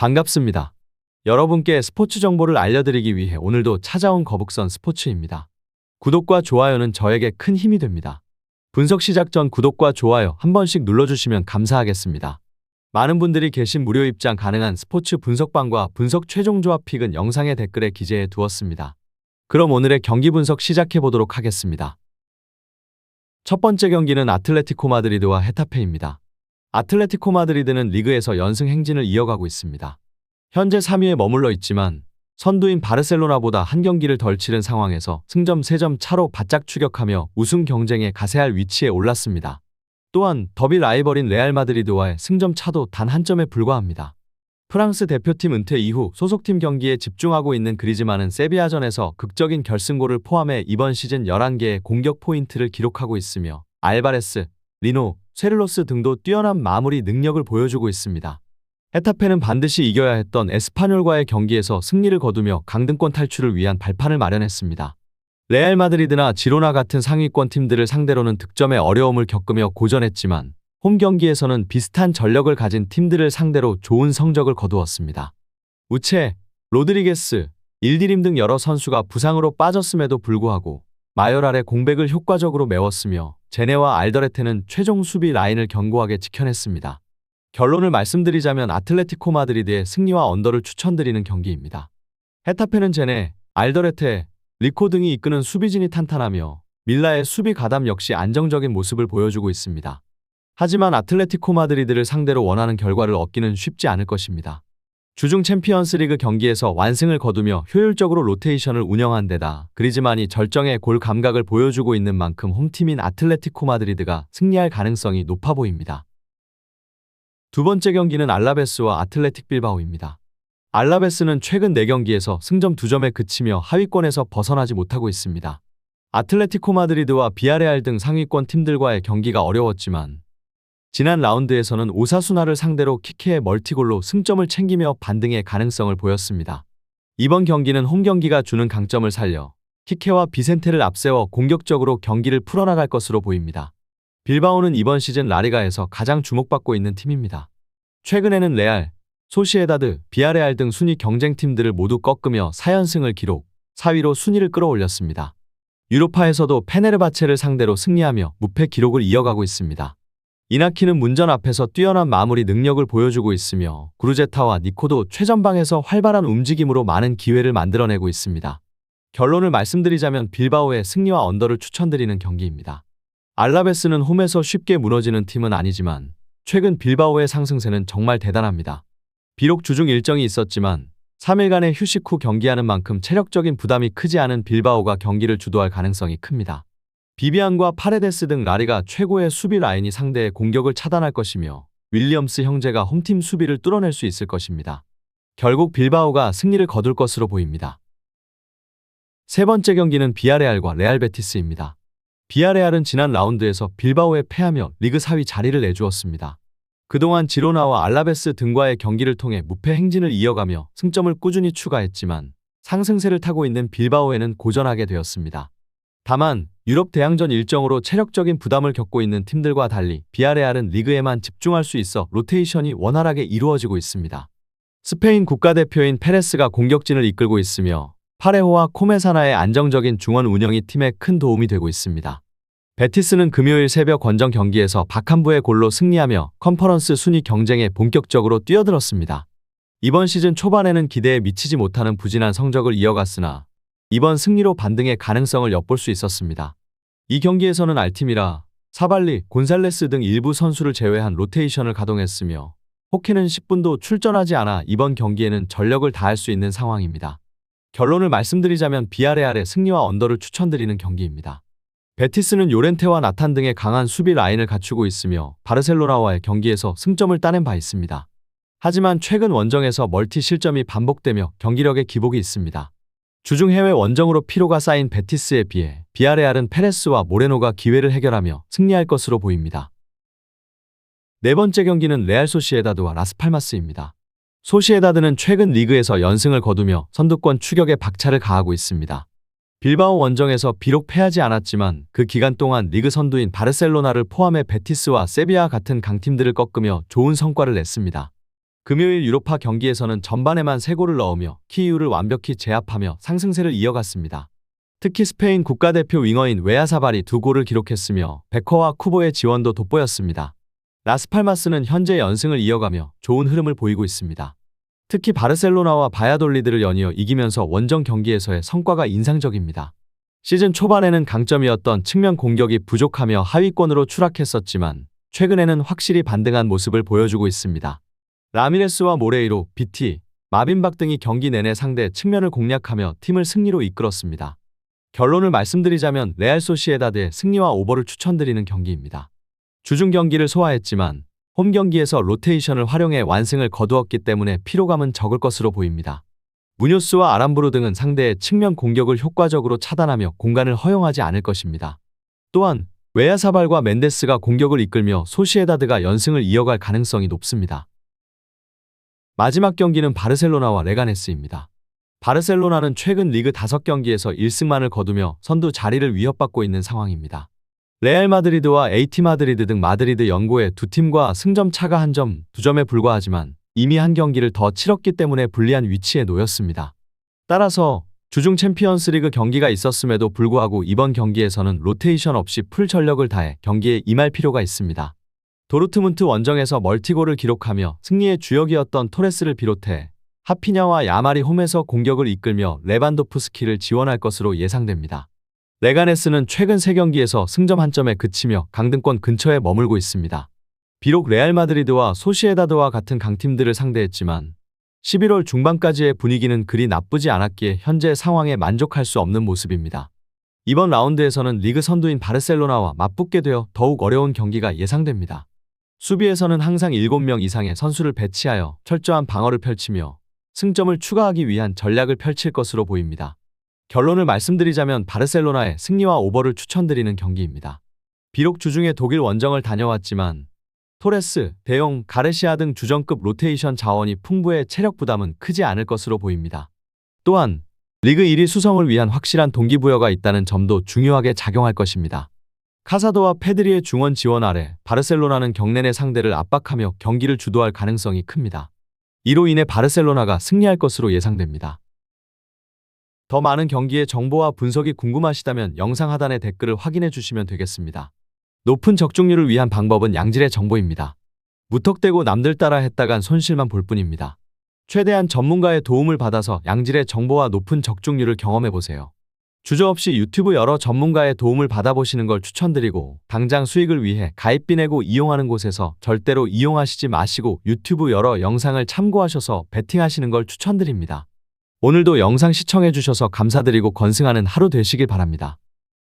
반갑습니다. 여러분께 스포츠 정보를 알려드리기 위해 오늘도 찾아온 거북선 스포츠입니다. 구독과 좋아요는 저에게 큰 힘이 됩니다. 분석 시작 전 구독과 좋아요 한 번씩 눌러주시면 감사하겠습니다. 많은 분들이 계신 무료 입장 가능한 스포츠 분석방과 분석 최종 조합 픽은 영상의 댓글에 기재해 두었습니다. 그럼 오늘의 경기 분석 시작해 보도록 하겠습니다. 첫 번째 경기는 아틀레티코 마드리드와 헤타페입니다. 아틀레티코 마드리드는 리그에서 연승 행진을 이어가고 있습니다. 현재 3위에 머물러 있지만 선두인 바르셀로나보다 한 경기를 덜 치른 상황에서 승점 3점 차로 바짝 추격하며 우승 경쟁에 가세할 위치에 올랐습니다. 또한 더비 라이벌인 레알 마드리드와의 승점 차도 단 한 점에 불과합니다. 프랑스 대표팀 은퇴 이후 소속팀 경기에 집중하고 있는 그리즈만은 세비야전에서 극적인 결승골을 포함해 이번 시즌 11개의 공격 포인트를 기록하고 있으며 알바레스, 리노, 쉐를로스 등도 뛰어난 마무리 능력을 보여주고 있습니다. 헤타페는 반드시 이겨야 했던 에스파뇰과의 경기에서 승리를 거두며 강등권 탈출을 위한 발판을 마련했습니다. 레알 마드리드나 지로나 같은 상위권 팀들을 상대로는 득점에 어려움을 겪으며 고전했지만 홈 경기에서는 비슷한 전력을 가진 팀들을 상대로 좋은 성적을 거두었습니다. 우체, 로드리게스, 일디림 등 여러 선수가 부상으로 빠졌음에도 불구하고 마요랄의 공백을 효과적으로 메웠으며 제네와 알더레테는 최종 수비 라인을 견고하게 지켜냈습니다. 결론을 말씀드리자면 아틀레티코 마드리드의 승리와 언더를 추천드리는 경기입니다. 헤타페는 제네, 알더레테, 리코 등이 이끄는 수비진이 탄탄하며 밀라의 수비 가담 역시 안정적인 모습을 보여주고 있습니다. 하지만 아틀레티코 마드리드를 상대로 원하는 결과를 얻기는 쉽지 않을 것입니다. 주중 챔피언스 리그 경기에서 완승을 거두며 효율적으로 로테이션을 운영한 데다 그리즈만이 절정의 골 감각을 보여주고 있는 만큼 홈팀인 아틀레티코 마드리드가 승리할 가능성이 높아 보입니다. 두 번째 경기는 알라베스와 아틀레틱 빌바오입니다. 알라베스는 최근 4경기에서 승점 2점에 그치며 하위권에서 벗어나지 못하고 있습니다. 아틀레티코 마드리드와 비아레알 등 상위권 팀들과의 경기가 어려웠지만 지난 라운드에서는 오사수나를 상대로 키케의 멀티골로 승점을 챙기며 반등의 가능성을 보였습니다. 이번 경기는 홈 경기가 주는 강점을 살려 키케와 비센테를 앞세워 공격적으로 경기를 풀어나갈 것으로 보입니다. 빌바오는 이번 시즌 라리가에서 가장 주목받고 있는 팀입니다. 최근에는 레알, 소시에다드, 비아레알 등 순위 경쟁팀들을 모두 꺾으며 4연승을 기록, 4위로 순위를 끌어올렸습니다. 유로파에서도 페네르바체를 상대로 승리하며 무패 기록을 이어가고 있습니다. 이나키는 문전 앞에서 뛰어난 마무리 능력을 보여주고 있으며 구르제타와 니코도 최전방에서 활발한 움직임으로 많은 기회를 만들어내고 있습니다. 결론을 말씀드리자면 빌바오의 승리와 언더를 추천드리는 경기입니다. 알라베스는 홈에서 쉽게 무너지는 팀은 아니지만 최근 빌바오의 상승세는 정말 대단합니다. 비록 주중 일정이 있었지만 3일간의 휴식 후 경기하는 만큼 체력적인 부담이 크지 않은 빌바오가 경기를 주도할 가능성이 큽니다. 비비안과 파레데스 등 라리가 최고의 수비 라인이 상대의 공격을 차단할 것이며 윌리엄스 형제가 홈팀 수비를 뚫어낼 수 있을 것입니다. 결국 빌바오가 승리를 거둘 것으로 보입니다. 세 번째 경기는 비아레알과 레알 베티스입니다. 비아레알은 지난 라운드에서 빌바오에 패하며 리그 4위 자리를 내주었습니다. 그동안 지로나와 알라베스 등과의 경기를 통해 무패 행진을 이어가며 승점을 꾸준히 추가했지만 상승세를 타고 있는 빌바오에는 고전하게 되었습니다. 다만 유럽 대항전 일정으로 체력적인 부담을 겪고 있는 팀들과 달리 비아레알은 리그에만 집중할 수 있어 로테이션이 원활하게 이루어지고 있습니다. 스페인 국가대표인 페레스가 공격진을 이끌고 있으며 파레호와 코메사나의 안정적인 중원 운영이 팀에 큰 도움이 되고 있습니다. 베티스는 금요일 새벽 원정 경기에서 박한부의 골로 승리하며 컨퍼런스 순위 경쟁에 본격적으로 뛰어들었습니다. 이번 시즌 초반에는 기대에 미치지 못하는 부진한 성적을 이어갔으나 이번 승리로 반등의 가능성을 엿볼 수 있었습니다. 이 경기에서는 알티미라, 사발리, 곤살레스 등 일부 선수를 제외한 로테이션을 가동했으며 호케는 10분도 출전하지 않아 이번 경기에는 전력을 다할 수 있는 상황입니다. 결론을 말씀드리자면 비아레알의 승리와 언더를 추천드리는 경기입니다. 베티스는 요렌테와 나탄 등의 강한 수비 라인을 갖추고 있으며 바르셀로나와의 경기에서 승점을 따낸 바 있습니다. 하지만 최근 원정에서 멀티 실점이 반복되며 경기력에 기복이 있습니다. 주중 해외 원정으로 피로가 쌓인 베티스에 비해 비아레알은 페레스와 모레노가 기회를 해결하며 승리할 것으로 보입니다. 네 번째 경기는 레알 소시에다드와 라스팔마스입니다. 소시에다드는 최근 리그에서 연승을 거두며 선두권 추격에 박차를 가하고 있습니다. 빌바오 원정에서 비록 패하지 않았지만 그 기간 동안 리그 선두인 바르셀로나를 포함해 베티스와 세비야 같은 강팀들을 꺾으며 좋은 성과를 냈습니다. 금요일 유로파 경기에서는 전반에만 3골을 넣으며 키이우를 완벽히 제압하며 상승세를 이어갔습니다. 특히 스페인 국가대표 윙어인 웨아사발이 두 골을 기록했으며 베커와 쿠보의 지원도 돋보였습니다. 라스팔마스는 현재 연승을 이어가며 좋은 흐름을 보이고 있습니다. 특히 바르셀로나와 바야돌리드를 연이어 이기면서 원정 경기에서의 성과가 인상적입니다. 시즌 초반에는 강점이었던 측면 공격이 부족하며 하위권으로 추락했었지만 최근에는 확실히 반등한 모습을 보여주고 있습니다. 라미레스와 모레이로, 비티, 마빈박 등이 경기 내내 상대 측면을 공략하며 팀을 승리로 이끌었습니다. 결론을 말씀드리자면 레알 소시에다드의 승리와 오버를 추천드리는 경기입니다. 주중 경기를 소화했지만 홈 경기에서 로테이션을 활용해 완승을 거두었기 때문에 피로감은 적을 것으로 보입니다. 무뇨스와 아람브루 등은 상대의 측면 공격을 효과적으로 차단하며 공간을 허용하지 않을 것입니다. 또한 웨야사발과 멘데스가 공격을 이끌며 소시에다드가 연승을 이어갈 가능성이 높습니다. 마지막 경기는 바르셀로나와 레가네스입니다. 바르셀로나는 최근 리그 5경기에서 1승만을 거두며 선두 자리를 위협받고 있는 상황입니다. 레알 마드리드와 에이티 마드리드 등 마드리드 연고의 두 팀과 승점 차가 한 점, 두 점에 불과하지만 이미 한 경기를 더 치렀기 때문에 불리한 위치에 놓였습니다. 따라서 주중 챔피언스리그 경기가 있었음에도 불구하고 이번 경기에서는 로테이션 없이 풀 전력을 다해 경기에 임할 필요가 있습니다. 도르트문트 원정에서 멀티골을 기록하며 승리의 주역이었던 토레스를 비롯해 하피냐와 야말이 홈에서 공격을 이끌며 레반도프스키를 지원할 것으로 예상됩니다. 레가네스는 최근 3경기에서 승점 한 점에 그치며 강등권 근처에 머물고 있습니다. 비록 레알 마드리드와 소시에다드와 같은 강팀들을 상대했지만 11월 중반까지의 분위기는 그리 나쁘지 않았기에 현재 상황에 만족할 수 없는 모습입니다. 이번 라운드에서는 리그 선두인 바르셀로나와 맞붙게 되어 더욱 어려운 경기가 예상됩니다. 수비에서는 항상 7명 이상의 선수를 배치하여 철저한 방어를 펼치며 승점을 추가하기 위한 전략을 펼칠 것으로 보입니다. 결론을 말씀드리자면 바르셀로나의 승리와 오버를 추천드리는 경기입니다. 비록 주중에 독일 원정을 다녀왔지만 토레스, 대용, 가르시아 등 주전급 로테이션 자원이 풍부해 체력 부담은 크지 않을 것으로 보입니다. 또한 리그 1위 수성을 위한 확실한 동기부여가 있다는 점도 중요하게 작용할 것입니다. 카사도와 페드리의 중원 지원 아래 바르셀로나는 경내 내 상대를 압박하며 경기를 주도할 가능성이 큽니다. 이로 인해 바르셀로나가 승리할 것으로 예상됩니다. 더 많은 경기의 정보와 분석이 궁금하시다면 영상 하단의 댓글을 확인해 주시면 되겠습니다. 높은 적중률을 위한 방법은 양질의 정보입니다. 무턱대고 남들 따라 했다간 손실만 볼 뿐입니다. 최대한 전문가의 도움을 받아서 양질의 정보와 높은 적중률을 경험해 보세요. 주저없이 유튜브 여러 전문가의 도움을 받아보시는 걸 추천드리고 당장 수익을 위해 가입비 내고 이용하는 곳에서 절대로 이용하시지 마시고 유튜브 여러 영상을 참고하셔서 베팅하시는 걸 추천드립니다. 오늘도 영상 시청해 주셔서 감사드리고 건승하는 하루 되시길 바랍니다.